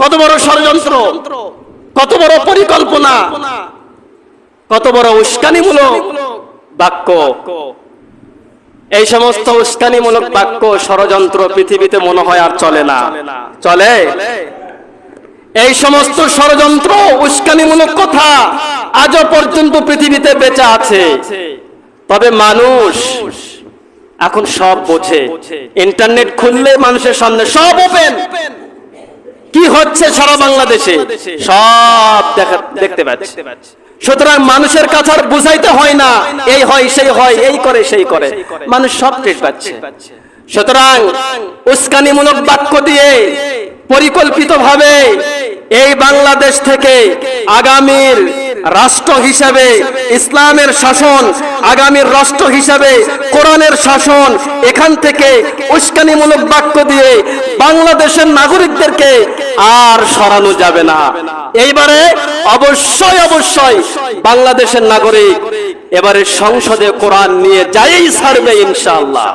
কত বড় ষড়যন্ত্র, কত বড় পরিকল্পনা, কত বড় উস্কানিমূলক বাক্য। এই সমস্ত উস্কানিমূলক বাক্য ষড়যন্ত্র পৃথিবীতে মনে হয় আর চলে না। চলে? এই সমস্ত ষড়যন্ত্র, উস্কানিমূলক কথা আজও পর্যন্ত পৃথিবীতে বেঁচে আছে। তবে মানুষ এখন সব বোঝে। ইন্টারনেট খুললে মানুষের সামনে সব ওপেন। হচ্ছে সারা বাংলাদেশে। সব দেখা দেখতে পাচ্ছে। সুতরাং মানুষের কাছে আর বুঝাইতে হয় না, এই হয়, সেই হয়, এই করে, সেই করে। মানুষ সব টের পাচ্ছে। সুতরাং উস্কানিমূলক বাক্য দিয়ে পরিকল্পিতভাবে এই বাংলাদেশ থেকে আগামীর রাষ্ট্র হিসাবে ইসলামের শাসন, আগামীর রাষ্ট্র হিসাবে কোরআনের শাসন, এখান থেকে উস্কানিমূলক বাক্য দিয়ে বাংলাদেশের নাগরিকদেরকে আর সরানো যাবে না। এইবারে অবশ্যই অবশ্যই বাংলাদেশের নাগরিক এবারে সংসদে কোরআন নিয়ে যাই ছাড়বে ইনশাআল্লাহ।